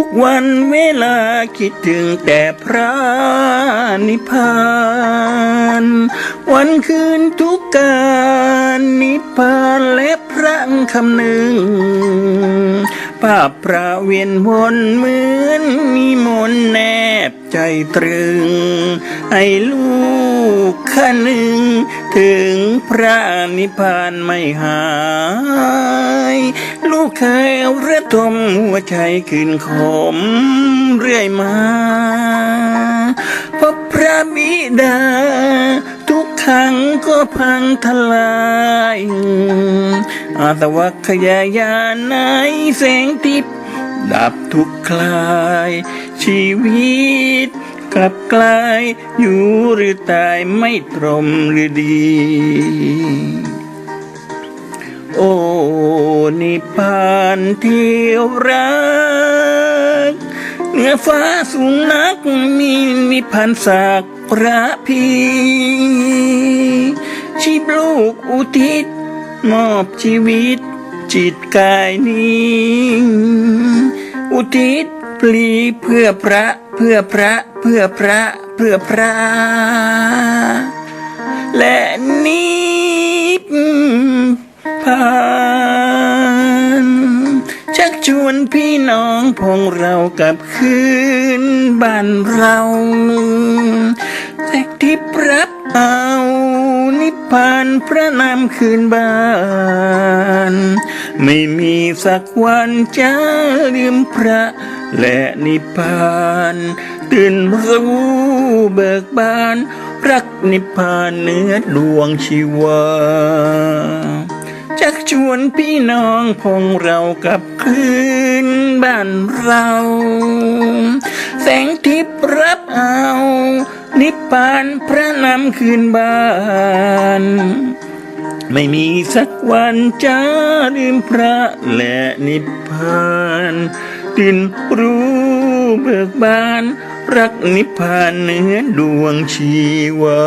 ทุกวันเวลาคิดถึงแต่พระนิพพาน วันคืนทุกการนิพพานและพระคำหนึ่ง ภาพพระเวียนวนเหมือนมีมนแนบใจตรึงให้ลูกข้าหนึ่ง ถึงพระนิพพานไม่หาย ลูกเคยระทมหัวใจขึ้นขมเรื่อยมาพราะพระบิดา ทุกครั้งก็พังทลายอาตวัคยายานในแสงทิพย์ดับทุกคลาย ชีวิตกลับกลายอยู่หรือตายไม่ตรมหรือดี โอ้นิพานที่รักเหนือฟ้าสูงนักมีนิพพานศักพระพีชีพลูกอุทิศ มอบชีวิต จิตกายนี้อุทิศปลีเพื่อพระเพื่อพระเพื่อพระเพื่อพระ และนิ ชักชวนพี่น้องพงเรากลับคืนบ้านเราแทกที่ปรับเอานิพพานพระนามคืนบ้าน ไม่มีสักวันจะลืมพระและนิพพานตื่นรู้เบิกบาน รักนิพพานเนื้อดวงชีวา ชักชวนพี่น้องพงเรากลับคืนบ้านเรา แสงทิพย์รับเอา นิพพานพระนำคืนบ้าน ไม่มีสักวันจะลืมพระและนิพพานตื่นรู้เบิกบาน รักนิพพานเหนือดวงชีวา